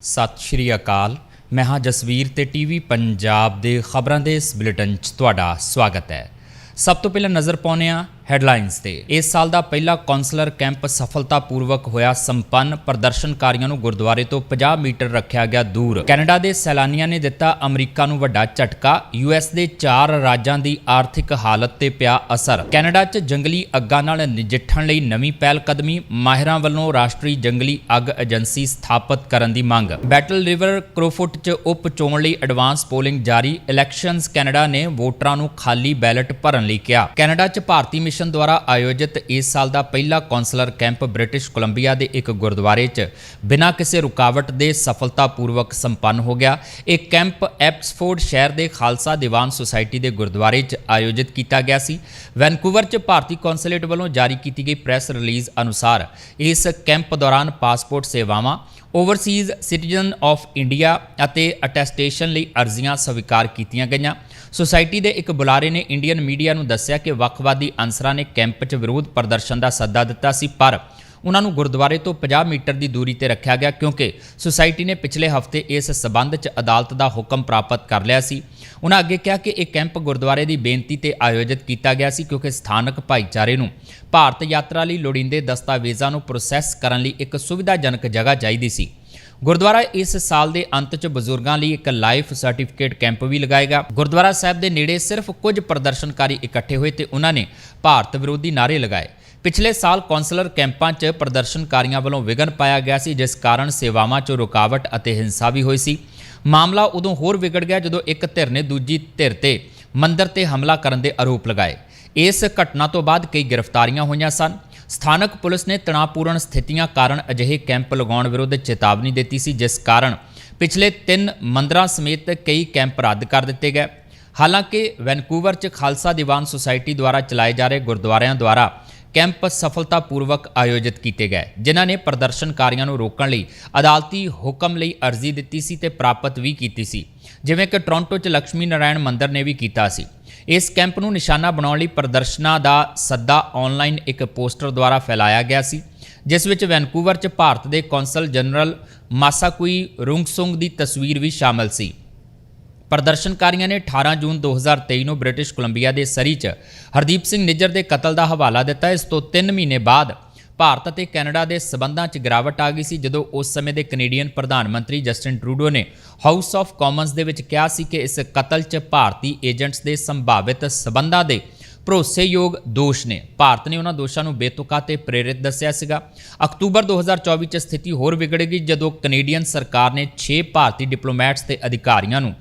ਸਤਿ ਸ਼੍ਰੀ ਅਕਾਲ। ਮੈਂ ਹਾਂ ਜਸਵੀਰ ਤੇ ਟੀਵੀ ਪੰਜਾਬ ਦੇ ਖਬਰਾਂ ਦੇ ਇਸ ਬੁਲੇਟਿਨ 'ਚ ਤੁਹਾਡਾ ਸਵਾਗਤ ਹੈ। ਸਭ ਤੋਂ ਪਹਿਲਾਂ ਨਜ਼ਰ ਪਾਉਂਦੇ ਹਾਂ ਹੈਡਲਾਈਨਸ ਤੇ। ਇਸ ਸਾਲ ਦਾ ਪਹਿਲਾ ਕਾਉਂਸਲਰ ਕੈਂਪ ਸਫਲਤਾਪੂਰਵਕ ਹੋਇਆ। ਸੰਪੰਨ ਪ੍ਰਦਰਸ਼ਨਕਾਰੀਆਂ ਨੂੰ ਗੁਰਦੁਆਰੇ ਤੋਂ 50 ਮੀਟਰ ਰੱਖਿਆ ਗਿਆ ਦੂਰ। ਕੈਨੇਡਾ ਦੇ ਸੈਲਾਨੀਆਂ ਨੇ ਦਿੱਤਾ ਅਮਰੀਕਾ ਨੂੰ ਵੱਡਾ ਝਟਕਾ। ਯੂਐਸ ਦੇ ਚਾਰ ਰਾਜਾਂ ਦੀ ਆਰਥਿਕ ਹਾਲਤ ਤੇ ਪਿਆ ਅਸਰ। ਕੈਨੇਡਾ 'ਚ ਜੰਗਲੀ ਅੱਗਾਂ ਨਾਲ ਨਜਿੱਠਣ ਲਈ ਨਵੀਂ ਪਹਿਲ ਕਦਮੀ ਮਾਹਿਰਾਂ ਵੱਲੋਂ ਰਾਸ਼ਟਰੀ ਜੰਗਲੀ ਅੱਗ ਏਜੰਸੀ ਸਥਾਪਿਤ ਕਰਨ ਦੀ ਮੰਗ। ਬੈਟਲ ਰਿਵਰ ਕਰੋਫੁੱਟ 'ਚ ਉਪ ਚੋਣ ਲਈ ਐਡਵਾਂਸ ਪੋਲਿੰਗ ਜਾਰੀ। ਇਲੈਕਸ਼ਨਸ ਕੈਨੇਡਾ ਨੇ ਵੋਟਰਾਂ ਨੂੰ ਖਾਲੀ ਬੈਲਟ ਭਰਨ ਲਈ ਕਿਹਾ। ਕੈਨੇਡਾ 'ਚ ਭਾਰਤੀ ਮਿਸ਼ਨ ਦੁਆਰਾ ਆਯੋਜਿਤ ਇਸ ਸਾਲ ਦਾ ਪਹਿਲਾ ਕੌਂਸਲਰ ਕੈਂਪ ਬ੍ਰਿਟਿਸ਼ ਕੋਲੰਬੀਆ ਦੇ ਇੱਕ ਗੁਰਦੁਆਰੇ 'ਚ ਬਿਨਾਂ ਕਿਸੇ ਰੁਕਾਵਟ ਦੇ ਸਫਲਤਾਪੂਰਵਕ ਸੰਪੰਨ ਹੋ ਗਿਆ। ਇਹ ਕੈਂਪ ਐਪਸਫੋਰਡ ਸ਼ਹਿਰ ਦੇ ਖਾਲਸਾ ਦੀਵਾਨ ਸੁਸਾਇਟੀ ਦੇ ਗੁਰਦੁਆਰੇ 'ਚ ਆਯੋਜਿਤ ਕੀਤਾ ਗਿਆ ਸੀ। ਵੈਨਕੂਵਰ 'ਚ ਭਾਰਤੀ ਕੌਂਸੂਲੇਟ ਵੱਲੋਂ ਜਾਰੀ ਕੀਤੀ ਗਈ ਪ੍ਰੈਸ ਰਿਲੀਜ਼ ਅਨੁਸਾਰ ਇਸ ਕੈਂਪ ਦੌਰਾਨ ਪਾਸਪੋਰਟ ਸੇਵਾਵਾਂ, ਓਵਰਸੀਜ਼ ਸਿਟੀਜ਼ਨ ਆਫ ਇੰਡੀਆ ਅਤੇ ਅਟੈਸਟੇਸ਼ਨ ਲਈ ਅਰਜ਼ੀਆਂ ਸਵੀਕਾਰ ਕੀਤੀਆਂ ਗਈਆਂ। ਸੁਸਾਇਟੀ ਦੇ ਇੱਕ ਬੁਲਾਰੇ ਨੇ ਇੰਡੀਅਨ ਮੀਡੀਆ ਨੂੰ ਦੱਸਿਆ ਕਿ ਵੱਖਵਾਦੀ ਅਨਸਰਾਂ ਨੇ ਕੈਂਪ 'ਚ ਵਿਰੋਧ ਪ੍ਰਦਰਸ਼ਨ ਦਾ ਸੱਦਾ ਦਿੱਤਾ ਸੀ, ਪਰ ਉਹਨਾਂ ਨੂੰ ਗੁਰਦੁਆਰੇ ਤੋਂ 50 ਮੀਟਰ ਦੀ ਦੂਰੀ ਤੇ ਰੱਖਿਆ ਗਿਆ ਕਿਉਂਕਿ ਸੁਸਾਇਟੀ ਨੇ ਪਿਛਲੇ ਹਫ਼ਤੇ ਇਸ ਸਬੰਧ 'ਚ ਅਦਾਲਤ ਦਾ ਹੁਕਮ ਪ੍ਰਾਪਤ ਕਰ ਲਿਆ ਸੀ। ਉਹਨਾਂ ਅੱਗੇ ਕਿਹਾ ਕਿ ਇਹ ਕੈਂਪ ਗੁਰਦੁਆਰੇ ਦੀ ਬੇਨਤੀ ਤੇ ਆਯੋਜਿਤ ਕੀਤਾ ਗਿਆ ਸੀ ਕਿਉਂਕਿ ਸਥਾਨਕ ਭਾਈਚਾਰੇ ਨੂੰ ਭਾਰਤ ਯਾਤਰਾ ਲਈ ਲੋੜੀਂਦੇ ਦਸਤਾਵੇਜ਼ਾਂ ਨੂੰ ਪ੍ਰੋਸੈਸ ਕਰਨ ਲਈ ਇੱਕ ਸੁਵਿਧਾਜਨਕ ਜਗ੍ਹਾ ਚਾਹੀਦੀ ਸੀ। ਗੁਰਦੁਆਰਾ ਇਸ ਸਾਲ ਦੇ ਅੰਤ 'ਚ ਬਜ਼ੁਰਗਾਂ ਲਈ ਇੱਕ ਲਾਈਫ ਸਰਟੀਫਿਕੇਟ ਕੈਂਪ ਵੀ ਲਗਾਏਗਾ। ਗੁਰਦੁਆਰਾ ਸਾਹਿਬ ਦੇ ਨੇੜੇ ਸਿਰਫ ਕੁਝ ਪ੍ਰਦਰਸ਼ਨਕਾਰੀ ਇਕੱਠੇ ਹੋਏ ਤੇ ਉਹਨਾਂ ਨੇ ਭਾਰਤ ਵਿਰੋਧੀ ਨਾਅਰੇ ਲਗਾਏ। ਪਿਛਲੇ ਸਾਲ ਕੌਂਸਲਰ ਕੈਂਪਾਂ 'ਚ ਪ੍ਰਦਰਸ਼ਨਕਾਰੀਆਂ ਵੱਲੋਂ ਵਿਘਨ ਪਾਇਆ ਗਿਆ ਸੀ, ਜਿਸ ਕਾਰਨ ਸੇਵਾਵਾਂ 'ਚ ਰੁਕਾਵਟ ਅਤੇ ਹਿੰਸਾ ਵੀ ਹੋਈ ਸੀ। ਮਾਮਲਾ ਉਦੋਂ ਹੋਰ ਵਿਗੜ ਗਿਆ ਜਦੋਂ ਇੱਕ ਧਿਰ ਨੇ ਦੂਜੀ ਧਿਰ ਤੇ ਮੰਦਰ ਤੇ ਹਮਲਾ ਕਰਨ ਦੇ ਆਰੋਪ ਲਗਾਏ। ਇਸ ਘਟਨਾ ਤੋਂ ਬਾਅਦ ਕਈ ਗ੍ਰਿਫਤਾਰੀਆਂ ਹੋਈਆਂ ਸਨ। ਸਥਾਨਕ ਪੁਲਿਸ ਨੇ ਤਣਾਅਪੂਰਨ ਸਥਿਤੀਆਂ ਕਾਰਨ ਅਜਿਹੇ ਕੈਂਪ ਲਗਾਉਣ ਵਿਰੁੱਧ ਚੇਤਾਵਨੀ ਦਿੱਤੀ ਸੀ, ਜਿਸ ਕਾਰਨ ਪਿਛਲੇ 3 ਮੰਦਰਾਂ ਸਮੇਤ ਕਈ ਕੈਂਪ ਰੱਦ ਕਰ ਦਿੱਤੇ ਗਏ। ਹਾਲਾਂਕਿ ਵੈਨਕੂਵਰ 'ਚ ਖਾਲਸਾ ਦੀਵਾਨ ਸੁਸਾਇਟੀ ਦੁਆਰਾ ਚਲਾਏ ਜਾ ਰਹੇ ਗੁਰਦੁਆਰਿਆਂ ਦੁਆਰਾ ਕੈਂਪ ਸਫਲਤਾਪੂਰਵਕ ਆਯੋਜਿਤ ਕੀਤੇ ਗਏ, ਜਿਨ੍ਹਾਂ ਨੇ ਪ੍ਰਦਰਸ਼ਨਕਾਰੀਆਂ ਨੂੰ ਰੋਕਣ ਲਈ ਅਦਾਲਤੀ ਹੁਕਮ ਲਈ ਅਰਜ਼ੀ ਦਿੱਤੀ ਸੀ ਤੇ ਪ੍ਰਾਪਤ ਵੀ ਕੀਤੀ ਸੀ, ਜਿਵੇਂ ਕਿ ਟੋਰਾਂਟੋ 'ਚ ਲక్ష్ਮੀ ਨਾਰਾਇਣ ਮੰਦਿਰ ਨੇ ਵੀ ਕੀਤਾ ਸੀ। ਇਸ ਕੈਂਪ ਨੂੰ ਨਿਸ਼ਾਨਾ ਬਣਾਉਣ ਲਈ ਪ੍ਰਦਰਸ਼ਨਾਂ ਦਾ ਸੱਦਾ ਆਨਲਾਈਨ ਇੱਕ ਪੋਸਟਰ ਦੁਆਰਾ ਫੈਲਾਇਆ ਗਿਆ ਸੀ, ਜਿਸ ਵਿੱਚ ਵੈਨਕੂਵਰ 'ਚ ਭਾਰਤ ਦੇ ਕੌਂਸਲ ਜਨਰਲ ਮਾਸਾਕੁਈ ਰੁੰਗਸੁੰਗ ਦੀ ਤਸਵੀਰ ਵੀ ਸ਼ਾਮਲ ਸੀ। ਪ੍ਰਦਰਸ਼ਨਕਾਰੀਆਂ ਨੇ 18 ਜੂਨ 2023 ਨੂੰ ਬ੍ਰਿਟਿਸ਼ ਕੋਲੰਬੀਆ ਦੇ ਸਰੀ 'ਚ ਹਰਦੀਪ ਸਿੰਘ ਨਿੱਜਰ ਦੇ ਕਤਲ ਦਾ ਹਵਾਲਾ ਦਿੱਤਾ। ਇਸ ਤੋਂ 3 ਮਹੀਨੇ ਬਾਅਦ ਭਾਰਤ ਅਤੇ ਕੈਨੇਡਾ ਦੇ ਸਬੰਧਾਂ 'ਚ ਗਿਰਾਵਟ ਆ ਗਈ ਸੀ ਜਦੋਂ ਉਸ ਸਮੇਂ ਦੇ ਕੈਨੇਡੀਅਨ ਪ੍ਰਧਾਨ ਮੰਤਰੀ ਜਸਟਿਨ ਟਰੂਡੋ ਨੇ ਹਾਊਸ ਆਫ ਕਾਮਨਸ ਦੇ ਵਿੱਚ ਕਿਹਾ ਸੀ ਕਿ ਇਸ ਕਤਲ 'ਚ ਭਾਰਤੀ ਏਜੰਟਸ ਦੇ ਸੰਭਾਵਿਤ ਸਬੰਧਾਂ ਦੇ ਭਰੋਸੇਯੋਗ ਦੋਸ਼ ਨੇ। ਭਾਰਤ ਨੇ ਉਹਨਾਂ ਦੋਸ਼ਾਂ ਨੂੰ ਬੇਤੁਕਾ ਤੇ ਪ੍ਰੇਰਿਤ ਦੱਸਿਆ ਸੀਗਾ। ਅਕਤੂਬਰ 2024 ਚ ਸਥਿਤੀ ਹੋਰ ਵਿਗੜ ਗਈ ਜਦੋਂ ਕੈਨੇਡੀਅਨ ਸਰਕਾਰ ਨੇ 6 ਭਾਰਤੀ ਡਿਪਲੋਮੈਟਸ ਤੇ ਅਧਿਕਾਰੀਆਂ ਨੂੰ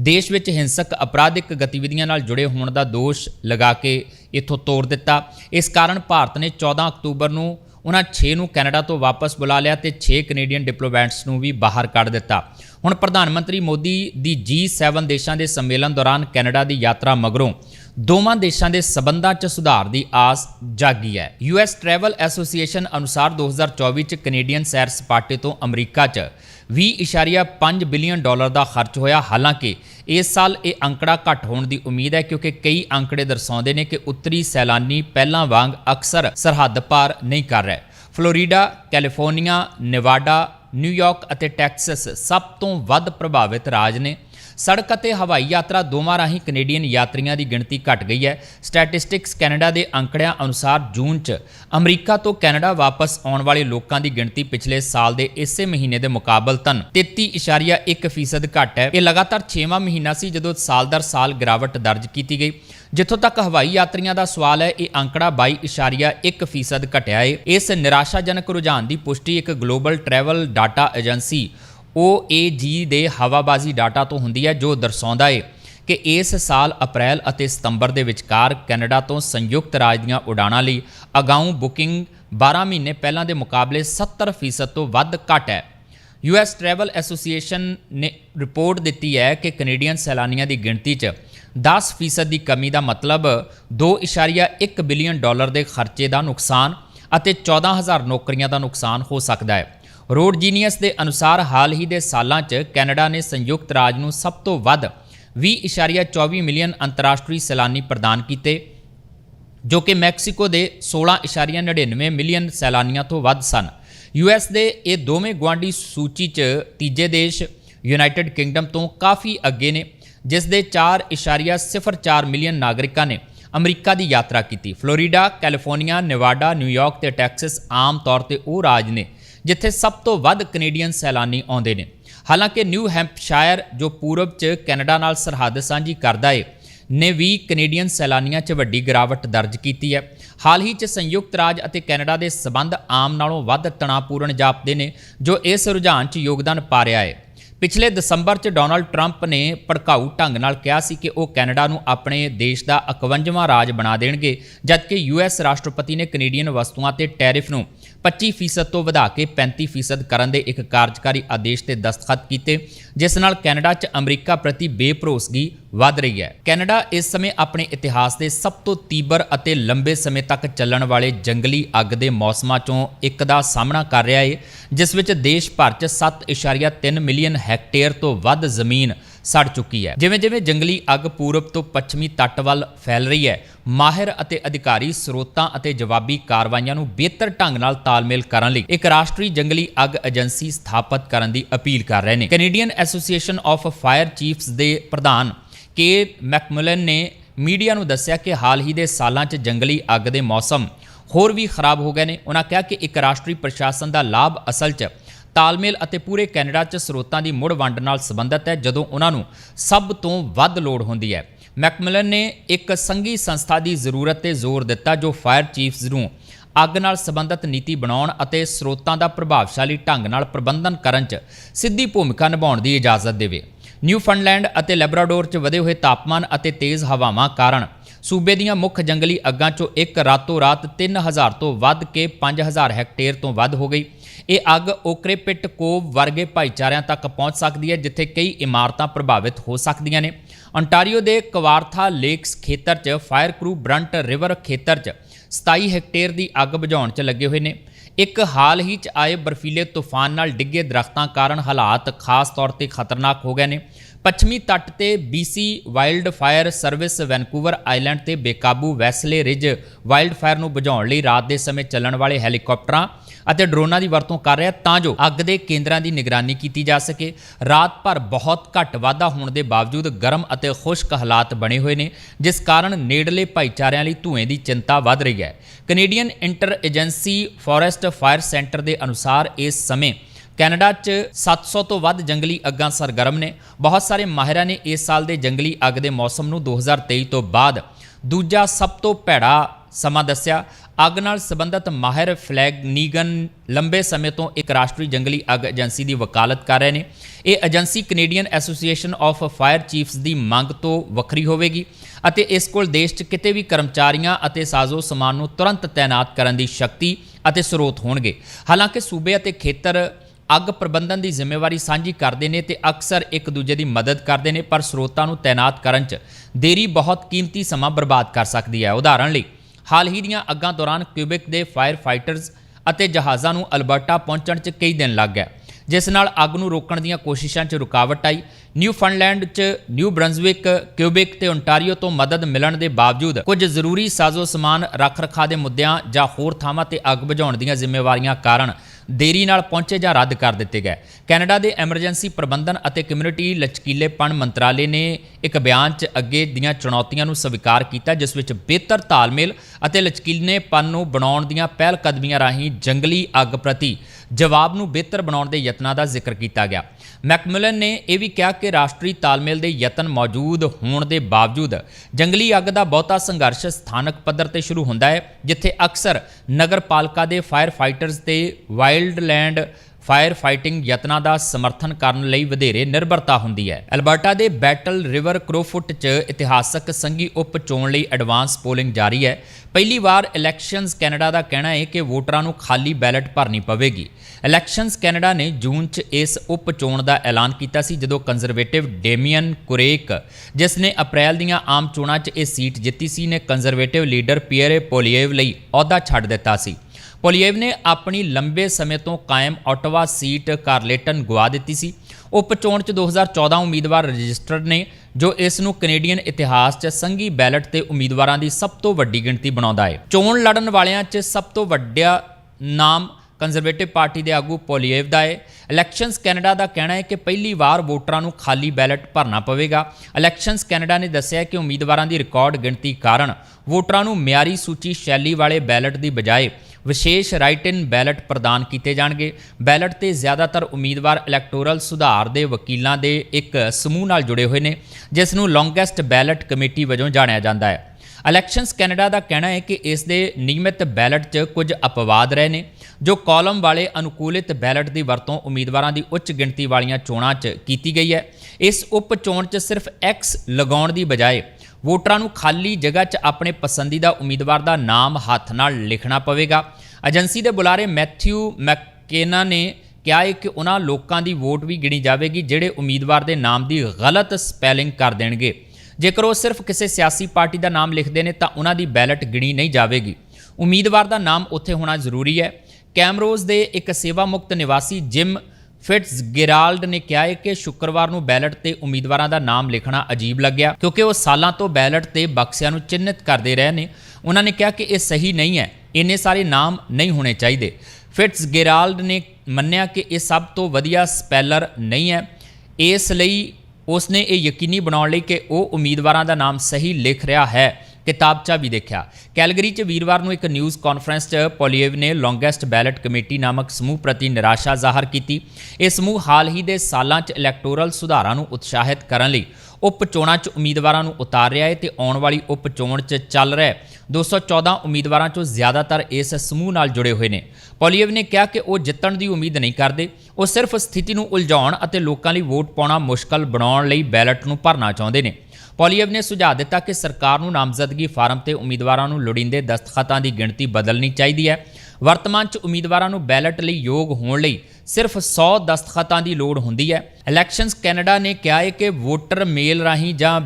ਦੇਸ਼ ਵਿੱਚ ਹਿੰਸਕ ਅਪਰਾਧਿਕ ਗਤੀਵਿਧੀਆਂ ਨਾਲ ਜੁੜੇ ਹੋਣ ਦਾ ਦੋਸ਼ ਲਗਾ ਕੇ ਇੱਥੋਂ ਤੋੜ ਦਿੱਤਾ। ਇਸ ਕਾਰਨ ਭਾਰਤ ਨੇ 14 ਅਕਤੂਬਰ ਨੂੰ ਉਹਨਾਂ 6 ਨੂੰ ਕੈਨੇਡਾ ਤੋਂ ਵਾਪਸ ਬੁਲਾ ਲਿਆ ਤੇ 6 ਕੈਨੇਡੀਅਨ ਡਿਪਲੋਮੈਟਸ ਨੂੰ ਵੀ ਬਾਹਰ ਕੱਢ ਦਿੱਤਾ। ਹੁਣ ਪ੍ਰਧਾਨ ਮੰਤਰੀ ਮੋਦੀ ਦੀ G7 ਦੇਸ਼ਾਂ ਦੇ ਸੰਮੇਲਨ ਦੌਰਾਨ ਕੈਨੇਡਾ ਦੀ ਯਾਤਰਾ ਮਗਰੋਂ ਦੋਵਾਂ ਦੇਸ਼ਾਂ ਦੇ ਸਬੰਧਾਂ 'ਚ ਸੁਧਾਰ ਦੀ ਆਸ ਜਾਗੀ ਹੈ। ਯੂਐਸ ਟਰੈਵਲ ਐਸੋਸੀਏਸ਼ਨ ਅਨੁਸਾਰ 2024 'ਚ ਕੈਨੇਡੀਅਨ ਸੈਰ ਸਪਾਟੇ ਤੋਂ ਅਮਰੀਕਾ 'ਚ 20.5 ਬਿਲੀਅਨ ਡਾਲਰ ਦਾ ਖਰਚ ਹੋਇਆ। ਹਾਲਾਂਕਿ ਇਸ ਸਾਲ ਇਹ ਅੰਕੜਾ ਘੱਟ ਹੋਣ ਦੀ ਉਮੀਦ ਹੈ ਕਿਉਂਕਿ ਕਈ ਅੰਕੜੇ ਦਰਸਾਉਂਦੇ ਨੇ ਕਿ ਉੱਤਰੀ ਸੈਲਾਨੀ ਪਹਿਲਾਂ ਵਾਂਗ ਅਕਸਰ ਸਰਹੱਦ ਪਾਰ ਨਹੀਂ ਕਰ ਰਹੇ। Florida, California, Nevada, New York ਅਤੇ ਟੈਕਸਸ ਸਭ ਤੋਂ ਵੱਧ ਪ੍ਰਭਾਵਿਤ ਰਾਜ ਨੇ ਸੜਕ ਅਤੇ ਹਵਾਈ ਯਾਤਰਾ ਦੋਵਾਂ ਰਾਹੀਂ ਕੈਨੇਡੀਅਨ ਯਾਤਰੀਆਂ ਦੀ ਗਿਣਤੀ ਘਟ ਗਈ ਹੈ। ਸਟੈਟਿਸਟਿਕਸ ਕੈਨੇਡਾ ਦੇ ਅੰਕੜਿਆਂ ਅਨੁਸਾਰ ਜੂਨ 'ਚ ਅਮਰੀਕਾ ਤੋਂ ਕੈਨੇਡਾ ਵਾਪਸ ਆਉਣ ਵਾਲੇ ਲੋਕਾਂ ਦੀ ਗਿਣਤੀ ਪਿਛਲੇ ਸਾਲ ਦੇ ਇਸੇ ਮਹੀਨੇ ਦੇ ਮੁਕਾਬਲਤਨ 33.1% ਘਟ ਹੈ। ਇਹ ਲਗਾਤਾਰ 6ਵਾਂ ਮਹੀਨਾ ਸੀ ਜਦੋਂ ਸਾਲ ਦਰ ਸਾਲ ਗਿਰਾਵਟ ਦਰਜ ਕੀਤੀ ਗਈ। ਜਿੱਥੋਂ ਤੱਕ ਹਵਾਈ ਯਾਤਰੀਆਂ ਦਾ ਸਵਾਲ ਹੈ, ਇਹ ਅੰਕੜਾ 22.1% ਘਟਿਆ ਹੈ ਇਸ ਨਿਰਾਸ਼ਾਜਨਕ ਰੁਝਾਨ ਦੀ ਪੁਸ਼ਟੀ ਇੱਕ global travel data agency OAG ਦੇ ਹਵਾਬਾਜ਼ੀ ਡਾਟਾ ਤੋਂ ਹੁੰਦੀ ਹੈ ਜੋ ਦਰਸਾਉਂਦਾ ਹੈ ਕਿ ਇਸ ਸਾਲ ਅਪ੍ਰੈਲ ਅਤੇ ਸਤੰਬਰ ਦੇ ਵਿਚਕਾਰ ਕੈਨੇਡਾ ਤੋਂ ਸੰਯੁਕਤ ਰਾਜ ਦੀਆਂ ਉਡਾਣਾਂ ਲਈ ਅਗਾਊਂ ਬੁਕਿੰਗ 12 ਮਹੀਨੇ ਪਹਿਲਾਂ ਦੇ ਮੁਕਾਬਲੇ 70% ਤੋਂ ਵੱਧ ਘੱਟ ਹੈ। ਯੂਐਸ ਟਰੈਵਲ ਐਸੋਸੀਏਸ਼ਨ ਨੇ ਰਿਪੋਰਟ ਦਿੱਤੀ ਹੈ ਕਿ ਕੈਨੇਡੀਅਨ ਸੈਲਾਨੀਆਂ ਦੀ ਗਿਣਤੀ 'ਚ 10% ਦੀ ਕਮੀ ਦਾ ਮਤਲਬ 2.1 ਬਿਲੀਅਨ ਡਾਲਰ ਦੇ ਖਰਚੇ ਦਾ ਨੁਕਸਾਨ ਅਤੇ 14000 ਨੌਕਰੀਆਂ ਦਾ ਨੁਕਸਾਨ ਹੋ ਸਕਦਾ ਹੈ। ਰੋਡ ਜੀਨੀਅਸ ਦੇ ਅਨੁਸਾਰ ਹਾਲ ਹੀ ਦੇ ਸਾਲਾਂ 'ਚ ਕੈਨੇਡਾ ਨੇ ਸੰਯੁਕਤ ਰਾਜ ਨੂੰ ਸਭ ਤੋਂ ਵੱਧ 20.24 ਮਿਲੀਅਨ ਅੰਤਰਰਾਸ਼ਟਰੀ ਸੈਲਾਨੀ ਪ੍ਰਦਾਨ ਕੀਤੇ, ਜੋ ਕਿ ਮੈਕਸੀਕੋ ਦੇ 16.99 ਮਿਲੀਅਨ ਸੈਲਾਨੀਆਂ ਤੋਂ ਵੱਧ ਸਨ। ਯੂਐਸ ਦੇ ਇਹ ਦੋਵੇਂ ਗੁਆਂਢੀ ਸੂਚੀ 'ਚ ਤੀਜੇ ਦੇਸ਼ ਯੂਨਾਈਟਿਡ ਕਿੰਗਡਮ ਤੋਂ ਕਾਫੀ ਅੱਗੇ ਨੇ, ਜਿਸ ਦੇ 4.04 ਮਿਲੀਅਨ ਨਾਗਰਿਕਾਂ ਨੇ ਅਮਰੀਕਾ ਦੀ ਯਾਤਰਾ ਕੀਤੀ। Florida, California, Nevada, New York ਤੇ ਟੈਕਸਸ ਆਮ ਤੌਰ ਤੇ ਉਹ ਰਾਜ ਨੇ ਜਿੱਥੇ ਸਭ ਤੋਂ ਵੱਧ ਕੈਨੇਡੀਅਨ ਸੈਲਾਨੀ ਆਉਂਦੇ ਨੇ। ਹਾਲਾਂਕਿ ਨਿਊ ਹੈਂਪਸ਼ਾਇਰ, ਜੋ ਪੂਰਬ 'ਚ ਕੈਨੇਡਾ ਨਾਲ ਸਰਹੱਦ ਸਾਂਝੀ ਕਰਦਾ ਏ, ਨੇ ਵੀ ਕੈਨੇਡੀਅਨ ਸੈਲਾਨੀਆਂ 'ਚ ਵੱਡੀ ਗਿਰਾਵਟ ਦਰਜ ਕੀਤੀ ਹੈ। ਹਾਲ ਹੀ 'ਚ ਸੰਯੁਕਤ ਰਾਜ ਅਤੇ ਕੈਨੇਡਾ ਦੇ ਸਬੰਧ ਆਮ ਨਾਲੋਂ ਵੱਧ ਤਣਾਅਪੂਰਨ ਜਾਪਦੇ ਨੇ, ਜੋ ਇਸ ਰੁਝਾਨ 'ਚ ਯੋਗਦਾਨ ਪਾ ਰਿਹਾ ਹੈ ਪਿਛਲੇ ਦਸੰਬਰ 'ਚ ਡੋਨਲਡ ਟਰੰਪ ਨੇ ਭੜਕਾਊ ਢੰਗ ਨਾਲ ਕਿਹਾ ਸੀ ਕਿ ਉਹ ਕੈਨੇਡਾ ਨੂੰ ਆਪਣੇ ਦੇਸ਼ ਦਾ 51ਵਾਂ ਰਾਜ ਬਣਾ ਦੇਣਗੇ, ਜਦਕਿ ਯੂਐਸ ਰਾਸ਼ਟਰਪਤੀ ਨੇ ਕੈਨੇਡੀਅਨ ਵਸਤੂਆਂ ਤੇ ਟੈਰਿਫ ਨੂੰ 25% ਤੋਂ ਵਧਾ ਕੇ 35% ਕਰਨ ਦੇ ਇੱਕ ਕਾਰਜਕਾਰੀ ਆਦੇਸ਼ ਤੇ ਦਸਤਖਤ ਕੀਤੇ, ਜਿਸ ਨਾਲ ਕੈਨੇਡਾ 'ਚ ਅਮਰੀਕਾ ਪ੍ਰਤੀ ਬੇਭਰੋਸਗੀ ਵੱਧ ਰਹੀ ਹੈ। ਕੈਨੇਡਾ ਇਸ ਸਮੇਂ ਆਪਣੇ ਇਤਿਹਾਸ ਦੇ ਸਭ ਤੋਂ ਤੀਬਰ ਅਤੇ ਲੰਬੇ ਸਮੇਂ ਤੱਕ ਚੱਲਣ ਵਾਲੇ ਜੰਗਲੀ ਅੱਗ ਦੇ ਮੌਸਮਾਂ 'ਚੋਂ ਇੱਕ ਦਾ ਸਾਹਮਣਾ ਕਰ ਰਿਹਾ ਹੈ ਜਿਸ ਵਿੱਚ ਦੇਸ਼ ਭਰ 'ਚ 7.3 ਮਿਲੀਅਨ ਹੈਕਟੇਅਰ ਤੋਂ ਵੱਧ ਜ਼ਮੀਨ ਸੜ ਚੁੱਕੀ ਹੈ। ਜਿਵੇਂ ਜਿਵੇਂ ਜੰਗਲੀ ਅੱਗ ਪੂਰਬ ਤੋਂ ਪੱਛਮੀ ਤੱਟ ਵੱਲ ਫੈਲ ਰਹੀ ਹੈ, ਮਾਹਿਰ ਅਤੇ ਅਧਿਕਾਰੀ ਸਰੋਤਾਂ ਅਤੇ ਜਵਾਬੀ ਕਾਰਵਾਈਆਂ ਨੂੰ ਬਿਹਤਰ ਢੰਗ ਨਾਲ ਤਾਲਮੇਲ ਕਰਨ ਲਈ ਇੱਕ ਰਾਸ਼ਟਰੀ ਜੰਗਲੀ ਅੱਗ ਏਜੰਸੀ ਸਥਾਪਿਤ ਕਰਨ ਦੀ ਅਪੀਲ ਕਰ ਰਹੇ ਨੇ। Canadian association of fire chiefs ਦੇ ਪ੍ਰਧਾਨ ਕੇ ਮੈਕਮਿਲਨ ਨੇ ਮੀਡੀਆ ਨੂੰ ਦੱਸਿਆ ਕਿ ਹਾਲ ਹੀ ਦੇ ਸਾਲਾਂ 'ਚ ਜੰਗਲੀ ਅੱਗ ਦੇ ਮੌਸਮ ਹੋਰ ਵੀ ਖਰਾਬ ਹੋ ਗਏ ਨੇ। ਉਹਨਾਂ ਕਿਹਾ ਕਿ ਇੱਕ ਰਾਸ਼ਟਰੀ ਪ੍ਰਸ਼ਾਸਨ ਦਾ ਲਾਭ ਅਸਲ 'ਚ ਤਾਲਮੇਲ ਅਤੇ ਪੂਰੇ ਕੈਨੇਡਾ 'ਚ ਸਰੋਤਾਂ ਦੀ ਮੁੜ ਵੰਡ ਨਾਲ ਸੰਬੰਧਿਤ ਹੈ, ਜਦੋਂ ਉਹਨਾਂ ਨੂੰ ਸਭ ਤੋਂ ਵੱਧ ਲੋੜ ਹੁੰਦੀ ਹੈ। ਮੈਕਮਿਲਨ ਨੇ ਇੱਕ ਸੰਘੀ ਸੰਸਥਾ ਦੀ ਜ਼ਰੂਰਤ ਤੇ ਜ਼ੋਰ ਦਿੱਤਾ, ਜੋ ਫਾਇਰ ਚੀਫਸ ਨੂੰ ਅੱਗ ਨਾਲ ਸੰਬੰਧਿਤ ਨੀਤੀ ਬਣਾਉਣ ਅਤੇ ਸਰੋਤਾਂ ਦਾ ਪ੍ਰਭਾਵਸ਼ਾਲੀ ਢੰਗ ਨਾਲ ਪ੍ਰਬੰਧਨ ਕਰਨ 'ਚ ਸਿੱਧੀ ਭੂਮਿਕਾ ਨਿਭਾਉਣ ਦੀ ਇਜਾਜ਼ਤ ਦੇਵੇ। ਨਿਊਫੰਡਲੈਂਡ ਅਤੇ ਲੈਬਰਾਡੋਰ 'ਚ ਵਧੇ ਹੋਏ ਤਾਪਮਾਨ ਅਤੇ ਤੇਜ਼ ਹਵਾਵਾਂ ਕਾਰਨ ਸੂਬੇ ਦੀਆਂ ਮੁੱਖ ਜੰਗਲੀ ਅੱਗਾਂ 'ਚੋਂ ਇੱਕ ਰਾਤੋਂ ਰਾਤ 3000 ਤੋਂ ਵੱਧ ਕੇ 5000 ਹੈਕਟੇਅਰ ਤੋਂ ਵੱਧ ਹੋ ਗਈ। ਇਹ ਅੱਗ ਓਕਰੇਪਿਟ ਕੋਵ ਵਰਗੇ ਭਾਈਚਾਰਿਆਂ ਤੱਕ ਪਹੁੰਚ ਸਕਦੀ ਹੈ, ਜਿੱਥੇ ਕਈ ਇਮਾਰਤਾਂ ਪ੍ਰਭਾਵਿਤ ਹੋ ਸਕਦੀਆਂ ਨੇ। ontario ਦੇ ਕਵਾਰਥਾ ਲੇਕਸ ਖੇਤਰ 'ਚ, ਫਾਇਰ ਕਰੂ ਬ੍ਰੰਟ ਰਿਵਰ ਖੇਤਰ 'ਚ 27 ਹੈਕਟੇਅਰ ਦੀ ਅੱਗ ਬੁਝਾਉਣ 'ਚ ਲੱਗੇ ਹੋਏ ਨੇ। ਇੱਕ ਹਾਲ ਹੀ 'ਚ ਆਏ ਬਰਫੀਲੇ ਤੂਫਾਨ ਨਾਲ ਡਿੱਗੇ ਦਰਖਤਾਂ ਕਾਰਨ ਹਾਲਾਤ ਖਾਸ ਤੌਰ ਤੇ ਖਤਰਨਾਕ ਹੋ ਗਏ ਨੇ। ਪੱਛਮੀ ਤੱਟ ਤੇ BC wildfire service Vancouver island ਤੇ ਬੇਕਾਬੂ ਵੈਸਲੇ ਰਿਜ ਵਾਈਲਡ ਫਾਇਰ ਨੂੰ ਬੁਝਾਉਣ ਲਈ ਰਾਤ ਦੇ ਸਮੇਂ ਚੱਲਣ ਵਾਲੇ ਹੈਲੀਕਾਪਟਰਾਂ ਅਤੇ ਡਰੋਨਾਂ ਦੀ ਵਰਤੋਂ ਕਰ ਰਿਹਾ ਤਾਂ ਜੋ ਅੱਗ ਦੇ ਕੇਂਦਰਾਂ ਦੀ ਨਿਗਰਾਨੀ ਕੀਤੀ ਜਾ ਸਕੇ। ਰਾਤ ਭਰ ਬਹੁਤ ਘੱਟ ਵਾਧਾ ਹੋਣ ਦੇ ਬਾਵਜੂਦ ਗਰਮ ਅਤੇ ਖੁਸ਼ਕ ਹਾਲਾਤ ਬਣੇ ਹੋਏ ਨੇ, ਜਿਸ ਕਾਰਨ ਨੇੜਲੇ ਭਾਈਚਾਰਿਆਂ ਲਈ ਧੂਏ ਦੀ ਚਿੰਤਾ ਵੱਧ ਰਹੀ ਹੈ। Canadian inter agency forest fire centre ਦੇ ਅਨੁਸਾਰ ਇਸ ਸਮੇਂ ਕੈਨੇਡਾ 'ਚ 700 ਤੋਂ ਵੱਧ ਜੰਗਲੀ ਅੱਗਾਂ ਸਰਗਰਮ ਨੇ। ਬਹੁਤ ਸਾਰੇ ਮਾਹਿਰਾਂ ਨੇ ਇਸ ਸਾਲ ਦੇ ਜੰਗਲੀ ਅੱਗ ਦੇ ਮੌਸਮ ਨੂੰ 2023 ਤੋਂ ਬਾਅਦ ਦੂਜਾ ਸਭ ਤੋਂ ਭੈੜਾ ਸਮਾਂ ਦੱਸਿਆ। ਅੱਗ ਨਾਲ ਸੰਬੰਧਿਤ ਮਾਹਿਰ ਫਲੈਗ ਫਲੈਗਨੀਗਨ ਲੰਬੇ ਸਮੇਂ ਤੋਂ ਇੱਕ ਰਾਸ਼ਟਰੀ ਜੰਗਲੀ ਅੱਗ ਏਜੰਸੀ ਦੀ ਵਕਾਲਤ ਕਰ ਰਹੇ ਨੇ। ਇਹ agency Canadian association of fire chiefs ਦੀ ਮੰਗ ਤੋਂ ਵੱਖਰੀ ਹੋਵੇਗੀ ਅਤੇ ਇਸ ਕੋਲ ਦੇਸ਼ 'ਚ ਕਿਤੇ ਵੀ ਕਰਮਚਾਰੀਆਂ ਅਤੇ ਸਾਜ਼ੋ ਸਮਾਨ ਨੂੰ ਤੁਰੰਤ ਤਾਇਨਾਤ ਕਰਨ ਦੀ ਸ਼ਕਤੀ ਅਤੇ ਸਰੋਤ ਹੋਣਗੇ। ਹਾਲਾਂਕਿ ਸੂਬੇ ਅਤੇ ਖੇਤਰ ਅੱਗ ਪ੍ਰਬੰਧਨ ਦੀ ਜ਼ਿੰਮੇਵਾਰੀ ਸਾਂਝੀ ਕਰਦੇ ਨੇ ਤੇ ਅਕਸਰ ਇੱਕ ਦੂਜੇ ਦੀ ਮਦਦ ਕਰਦੇ ਨੇ, ਪਰ ਸਰੋਤਾਂ ਨੂੰ ਤਾਇਨਾਤ ਕਰਨ 'ਚ ਦੇਰੀ ਬਹੁਤ ਕੀਮਤੀ ਸਮਾਂ ਬਰਬਾਦ ਕਰ ਸਕਦੀ ਹੈ। ਉਦਾਹਰਣ ਲਈ, ਹਾਲ ਹੀ ਦੀਆਂ ਅੱਗਾਂ ਦੌਰਾਨ ਕਿਊਬਿਕ ਦੇ ਫਾਇਰ ਫਾਈਟਰਸ ਅਤੇ ਜਹਾਜ਼ਾਂ ਨੂੰ ਅਲਬਰਟਾ ਪਹੁੰਚਣ 'ਚ ਕਈ ਦਿਨ ਲੱਗ ਗਏ। ਜਿਸ ਨਾਲ ਅੱਗ ਨੂੰ ਰੋਕਣ ਦੀਆਂ ਕੋਸ਼ਿਸ਼ਾਂ 'ਚ ਰੁਕਾਵਟ ਆਈ। ਨਿਊ ਫਨਲੈਂਡ 'ਚ ਨਿਊ ਬ੍ਰੰਜ਼ਵਿਕ, ਕਿਊਬਿਕ ਤੇ ਓਨਟਾਰੀਓ ਤੋਂ ਮਦਦ ਮਿਲਣ ਦੇ ਬਾਵਜੂਦ ਕੁਝ ਜ਼ਰੂਰੀ ਸਾਜ਼ੋ ਸਮਾਨ ਰੱਖ-ਰਖਾਅ ਦੇ ਮੁੱਦਿਆਂ ਜਾਂ ਹੋਰ ਥਾਵਾਂ ਤੇ ਅੱਗ ਬੁਝਾਉਣ ਦੀਆਂ ਜ਼ਿੰਮੇਵਾਰੀਆਂ ਕਾਰਨ ਦੇਰੀ ਨਾਲ ਪਹੁੰਚੇ ਜਾਂ ਰੱਦ ਕਰ ਦਿੱਤੇ ਗਏ। ਕੈਨੇਡਾ ਦੇ ਐਮਰਜੈਂਸੀ ਪ੍ਰਬੰਧਨ ਅਤੇ ਕਮਿਊਨਿਟੀ ਲਚਕੀਲੇਪਣ ਮੰਤਰਾਲੇ ਨੇ ਇੱਕ ਬਿਆਨ 'ਚ ਅੱਗੇ ਦੀਆਂ ਚੁਣੌਤੀਆਂ ਨੂੰ ਸਵੀਕਾਰ ਕੀਤਾ, ਜਿਸ ਵਿੱਚ ਬਿਹਤਰ ਤਾਲਮੇਲ ਅਤੇ ਲਚਕੀਲੇਪਣ ਨੂੰ ਬਣਾਉਣ ਦੀਆਂ ਪਹਿਲ ਕਦਮੀਆਂ ਰਾਹੀਂ ਜੰਗਲੀ ਅੱਗ ਪ੍ਰਤੀ ਜਵਾਬ ਨੂੰ ਬਿਹਤਰ ਬਣਾਉਣ ਦੇ ਯਤਨਾਂ ਦਾ ਜ਼ਿਕਰ ਕੀਤਾ ਗਿਆ। ਮੈਕਮਿਲਨ ਨੇ ਇਹ ਵੀ ਕਿਹਾ ਕਿ ਰਾਸ਼ਟਰੀ ਤਾਲਮੇਲ ਦੇ ਯਤਨ ਮੌਜੂਦ ਹੋਣ ਦੇ ਬਾਵਜੂਦ ਜੰਗਲੀ ਅੱਗ ਦਾ ਬਹੁਤਾ ਸੰਘਰਸ਼ ਸਥਾਨਕ ਪੱਧਰ ਤੇ ਸ਼ੁਰੂ ਹੁੰਦਾ ਹੈ, ਜਿੱਥੇ ਅਕਸਰ ਨਗਰਪਾਲਿਕਾ ਦੇ ਫਾਇਰ ਫਾਈਟਰਸ ਤੇ ਵਾਈਲਡਲੈਂਡ ਫਾਇਰ ਫਾਈਟਿੰਗ ਯਤਨਾਂ ਦਾ ਸਮਰਥਨ ਕਰਨ ਲਈ ਵਧੇਰੇ ਨਿਰਭਰਤਾ ਹੁੰਦੀ ਹੈ। ਅਲਬਰਟਾ ਦੇ ਬੈਟਲ ਰਿਵਰ ਕਰੋਫੁੱਟ 'ਚ ਇਤਿਹਾਸਕ ਸੰਘੀ ਉਪ ਚੋਣ ਲਈ ਐਡਵਾਂਸ ਪੋਲਿੰਗ ਜਾਰੀ ਹੈ। ਪਹਿਲੀ ਵਾਰ ਇਲੈਕਸ਼ਨਸ ਕੈਨੇਡਾ ਦਾ ਕਹਿਣਾ ਹੈ ਕਿ ਵੋਟਰਾਂ ਨੂੰ ਖਾਲੀ ਬੈਲਟ ਭਰਨੀ ਪਵੇਗੀ। ਇਲੈਕਸ਼ਨਸ ਕੈਨੇਡਾ ਨੇ ਜੂਨ 'ਚ ਇਸ ਉਪ ਚੋਣ ਦਾ ਐਲਾਨ ਕੀਤਾ ਸੀ ਜਦੋਂ ਕੰਜ਼ਰਵੇਟਿਵ ਡੇਮੀਅਨ ਕੁਰੇਕ ਜਿਸ ਨੇ ਅਪ੍ਰੈਲ ਦੀਆਂ ਆਮ ਚੋਣਾਂ 'ਚ ਇਹ ਸੀਟ ਜਿੱਤੀ ਸੀ, ਨੇ ਕੰਜ਼ਰਵੇਟਿਵ ਲੀਡਰ ਪੀਅਰੇ ਪੋਲੀਏਵ ਲਈ ਅਹੁਦਾ ਛੱਡ ਦਿੱਤਾ ਸੀ। ਪੋਲੀਏਵ ਨੇ ਆਪਣੀ ਲੰਬੇ ਸਮੇਂ ਤੋਂ ਕਾਇਮ ਆਟਵਾ ਸੀਟ ਕਾਰਲੇਟਨ ਗਵਾ ਦਿੱਤੀ ਸੀ। ਉਪ ਚੋਣ 'ਚ 2014 ਉਮੀਦਵਾਰ ਰਜਿਸਟਰਡ ਨੇ, ਜੋ ਇਸ ਨੂੰ ਕੈਨੇਡੀਅਨ ਇਤਿਹਾਸ 'ਚ ਸੰਘੀ ਬੈਲਟ ਤੇ ਉਮੀਦਵਾਰਾਂ ਦੀ ਸਭ ਤੋਂ ਵੱਡੀ ਗਿਣਤੀ ਬਣਾਉਂਦਾ ਹੈ। ਚੋਣ ਲੜਨ ਵਾਲਿਆਂ 'ਚ ਸਭ ਤੋਂ ਵੱਡਾ ਨਾਮ ਕੰਜ਼ਰਵੇਟਿਵ ਪਾਰਟੀ ਦੇ ਆਗੂ ਪੋਲੀਏਵ ਦਾ ਹੈ। ਇਲੈਕਸ਼ਨਸ ਕੈਨੇਡਾ ਦਾ ਕਹਿਣਾ ਹੈ ਕਿ ਪਹਿਲੀ ਵਾਰ ਵੋਟਰਾਂ ਨੂੰ ਖਾਲੀ ਬੈਲਟ ਭਰਨਾ ਪਵੇਗਾ। ਇਲੈਕਸ਼ਨਸ ਕੈਨੇਡਾ ਨੇ ਦੱਸਿਆ ਕਿ ਉਮੀਦਵਾਰਾਂ ਦੀ ਰਿਕਾਰਡ ਗਿਣਤੀ ਕਾਰਨ ਵੋਟਰਾਂ ਨੂੰ ਮਿਆਰੀ ਸੂਚੀ ਸ਼ੈਲੀ ਵਾਲੇ ਬੈਲਟ ਦੀ ਬਜਾਏ ਵਿਸ਼ੇਸ਼ ਰਾਈਟ ਇਨ ਬੈਲਟ ਪ੍ਰਦਾਨ ਕੀਤੇ ਜਾਣਗੇ। ਬੈਲਟ ਤੇ ਜ਼ਿਆਦਾਤਰ ਉਮੀਦਵਾਰ ਇਲੈਕਟੋਰਲ ਸੁਧਾਰ ਦੇ ਵਕੀਲਾਂ ਦੇ ਇੱਕ ਸਮੂਹ ਨਾਲ ਜੁੜੇ ਹੋਏ ਨੇ, ਜਿਸ ਨੂੰ ਲੌਂਗੈਸਟ ਬੈਲਟ ਕਮੇਟੀ ਵਜੋਂ ਜਾਣਿਆ ਜਾਂਦਾ ਹੈ। ਇਲੈਕਸ਼ਨਸ ਕੈਨੇਡਾ ਦਾ ਕਹਿਣਾ ਹੈ ਕਿ ਇਸ ਦੇ ਨਿਯਮਿਤ ਬੈਲਟ 'ਚ ਕੁਝ ਅਪਵਾਦ ਰਹੇ ਨੇ, ਜੋ ਕਾਲਮ ਵਾਲੇ ਅਨੁਕੂਲਿਤ ਬੈਲਟ ਦੀ ਵਰਤੋਂ ਉਮੀਦਵਾਰਾਂ ਦੀ ਉੱਚ ਗਿਣਤੀ ਵਾਲੀਆਂ ਚੋਣਾਂ 'ਚ ਕੀਤੀ ਗਈ ਹੈ। ਇਸ ਉਪ ਚੋਣ 'ਚ ਸਿਰਫ ਐਕਸ ਲਗਾਉਣ ਦੀ ਬਜਾਏ ਵੋਟਰਾਂ ਨੂੰ ਖਾਲੀ ਜਗ੍ਹਾ 'ਚ ਆਪਣੇ ਪਸੰਦੀਦਾ ਉਮੀਦਵਾਰ ਦਾ ਨਾਮ ਹੱਥ ਨਾਲ ਲਿਖਣਾ ਪਵੇਗਾ। ਏਜੰਸੀ ਦੇ ਬੁਲਾਰੇ ਮੈਥਿਊ ਮੈਕਕੇਨਾ ਨੇ ਕਿਹਾ ਹੈ ਕਿ ਉਹਨਾਂ ਲੋਕਾਂ ਦੀ ਵੋਟ ਵੀ ਗਿਣੀ ਜਾਵੇਗੀ, ਜਿਹੜੇ ਉਮੀਦਵਾਰ ਦੇ ਨਾਮ ਦੀ ਗਲਤ ਸਪੈਲਿੰਗ ਕਰ ਦੇਣਗੇ। ਜੇਕਰ ਉਹ ਸਿਰਫ ਕਿਸੇ ਸਿਆਸੀ ਪਾਰਟੀ ਦਾ ਨਾਮ ਲਿਖਦੇ ਨੇ, ਤਾਂ ਉਹਨਾਂ ਦੀ ਬੈਲਟ ਗਿਣੀ ਨਹੀਂ ਜਾਵੇਗੀ। ਉਮੀਦਵਾਰ ਦਾ ਨਾਮ ਉੱਥੇ ਹੋਣਾ ਜ਼ਰੂਰੀ ਹੈ। ਕੈਮਰੋਜ਼ ਦੇ ਇੱਕ ਸੇਵਾ ਮੁਕਤ ਨਿਵਾਸੀ ਜਿਮ ਫਿਟਸ ਗਿਰਾਲਡ ਨੇ ਕਿਹਾ ਹੈ ਕਿ ਸ਼ੁੱਕਰਵਾਰ ਨੂੰ ਬੈਲਟ ਤੇ ਉਮੀਦਵਾਰਾਂ ਦਾ ਨਾਮ ਲਿਖਣਾ ਅਜੀਬ ਲੱਗਿਆ, ਕਿਉਂਕਿ ਉਹ ਸਾਲਾਂ ਤੋਂ ਬੈਲਟ ਤੇ ਬਕਸਿਆਂ ਨੂੰ ਚਿੰਨ੍ਹਿਤ ਕਰਦੇ ਰਹੇ ਨੇ। ਉਹਨਾਂ ਨੇ ਕਿਹਾ ਕਿ ਇਹ ਸਹੀ ਨਹੀਂ ਹੈ, ਇੰਨੇ ਸਾਰੇ ਨਾਮ ਨਹੀਂ ਹੋਣੇ ਚਾਹੀਦੇ। ਫਿਟਸ ਗਿਰਾਲਡ ਨੇ ਮੰਨਿਆ ਕਿ ਇਹ ਸਭ ਤੋਂ ਵਧੀਆ ਸਪੈਲਰ ਨਹੀਂ ਹੈ। ਇਸ ਲਈ ਉਸ ਨੇ ਇਹ ਯਕੀਨੀ ਬਣਾਉਣ ਲਈ ਕਿ ਉਹ ਉਮੀਦਵਾਰਾਂ ਦਾ ਨਾਮ ਸਹੀ ਲਿਖ ਰਿਹਾ ਹੈ। ਕਿਤਾਬਚਾ ਵੀ ਦੇਖਿਆ। ਕੈਲਗਰੀ 'ਚ ਵੀਰਵਾਰ ਨੂੰ ਇੱਕ ਨਿਊਜ਼ ਕਾਨਫਰੰਸ 'ਚ ਪੋਲੀਏਵ ਨੇ ਲੌਂਗੈਸਟ ਬੈਲਟ ਕਮੇਟੀ ਨਾਮਕ ਸਮੂਹ ਪ੍ਰਤੀ ਨਿਰਾਸ਼ਾ ਜ਼ਾਹਰ ਕੀਤੀ। ਇਹ ਸਮੂਹ ਹਾਲ ਹੀ ਦੇ ਸਾਲਾਂ 'ਚ ਇਲੈਕਟੋਰਲ ਸੁਧਾਰਾਂ ਨੂੰ ਉਤਸ਼ਾਹਿਤ ਕਰਨ ਲਈ ਉਪ ਚੋਣਾਂ 'ਚ ਉਮੀਦਵਾਰਾਂ ਨੂੰ ਉਤਾਰ ਰਿਹਾ ਹੈ ਤੇ ਆਉਣ ਵਾਲੀ ਉਪ ਚੋਣ 'ਚ ਚੱਲ ਰਿਹਾ 214 ਉਮੀਦਵਾਰਾਂ 'ਚੋਂ ਜ਼ਿਆਦਾਤਰ ਇਸ ਸਮੂਹ ਨਾਲ ਜੁੜੇ ਹੋਏ ਨੇ। ਪੋਲੀਏਵ ਨੇ ਕਿਹਾ ਕਿ ਉਹ ਜਿੱਤਣ ਦੀ ਉਮੀਦ ਨਹੀਂ ਕਰਦੇ। ਉਹ ਸਿਰਫ ਸਥਿਤੀ ਨੂੰ ਉਲਝਾਉਣ ਅਤੇ ਲੋਕਾਂ ਲਈ ਵੋਟ ਪਾਉਣਾ ਮੁਸ਼ਕਲ ਬਣਾਉਣ ਲਈ ਬੈਲਟ ਨੂੰ ਭਰਨਾ ਚਾਹੁੰਦੇ ਨੇ। ਪੋਲੀਏਵ ਨੇ ਸੁਝਾਅ ਦਿੱਤਾ ਕਿ ਸਰਕਾਰ ਨੂੰ ਨਾਮਜ਼ਦਗੀ ਫਾਰਮ ਤੇ ਉਮੀਦਵਾਰਾਂ ਨੂੰ ਲੋੜੀਂਦੇ ਦਸਤਖਤਾਂ ਦੀ ਗਿਣਤੀ ਬਦਲਣੀ ਚਾਹੀਦੀ ਹੈ। ਵਰਤਮਾਨ 'ਚ ਉਮੀਦਵਾਰਾਂ ਨੂੰ ਬੈਲਟ ਲਈ ਯੋਗ ਹੋਣ ਲਈ ਸਿਰਫ 100 ਦਸਤਖਤਾਂ ਦੀ ਲੋੜ ਹੁੰਦੀ ਹੈ। ਇਲੈਕਸ਼ਨਸ ਕੈਨੇਡਾ ਨੇ ਕਿਹਾ ਹੈ ਕਿ ਵੋਟਰ ਮੇਲ ਰਾਹੀਂ ਜਾਂ